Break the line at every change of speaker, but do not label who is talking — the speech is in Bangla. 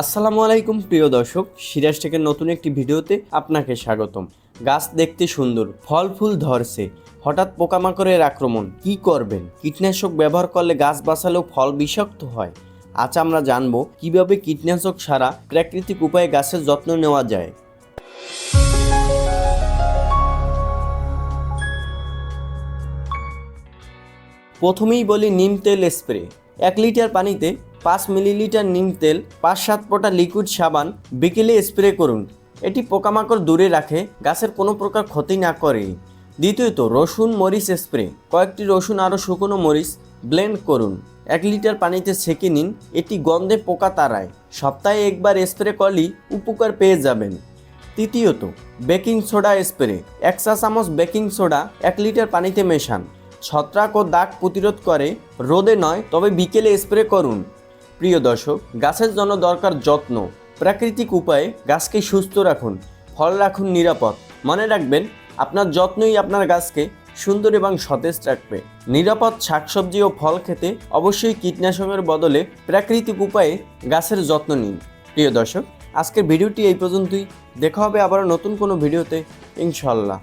আসসালামু আলাইকুম প্রিয় দর্শক, সিরাজ টেকের নতুন একটি ভিডিওতে আপনাকে স্বাগতম। গাছ দেখতে সুন্দর, ফল ফুল ধরছে। হঠাৎ পোকামাকড়ের আক্রমণ, কি করবেন? কীটনাশক ব্যবহার করলে গাছ বাঁচালেও ফল বিষাক্ত হয়। আজ আমরা জানব কীভাবে কীটনাশক ছাড়া প্রাকৃতিক উপায়ে গাছের যত্ন নেওয়া যায়। প্রথমেই বলি নিম তেল স্প্রে। এক লিটার পানিতে পাঁচ মিলিলিটার নিম তেল, পাঁচ সাত ফোঁটা লিকুইড সাবান বিকেলে স্প্রে করুন। এটি পোকামাকড় দূরে রাখে, গাছের কোনো প্রকার ক্ষতি না করে। দ্বিতীয়ত, রসুন মরিচ স্প্রে কয়েকটি রসুন আরও শুকনো মরিচ ব্লেন্ড করুন। এক লিটার পানিতে ছেঁকে নিন, এটি গন্ধে পোকা তাড়ায়। সপ্তাহে একবার স্প্রে করলেই উপকার পেয়ে যাবেন। তৃতীয়ত, বেকিং সোডা স্প্রে এক চা চামচ বেকিং সোডা এক লিটার পানিতে মেশান। ছত্রাক ও দাগ প্রতিরোধ করে। রোদে নয়, তবে বিকেলে স্প্রে করুন। প্রিয় দর্শক, গাছের জন্য দরকার যত্ন। প্রাকৃতিক উপায়ে গাছকে সুস্থ রাখুন, ফল রাখুন নিরাপদ। মনে রাখবেন, আপনার যত্নই আপনার গাছকে সুন্দর এবং সতেজ রাখবে। নিরাপদ শাকসবজি ও ফল খেতে অবশ্যই কীটনাশকের বদলে প্রাকৃতিক উপায়ে গাছের যত্ন নিন। প্রিয় দর্শক, আজকের ভিডিওটি এই পর্যন্তই। দেখা হবে আবার নতুন কোনো ভিডিওতে। ইনশাল্লাহ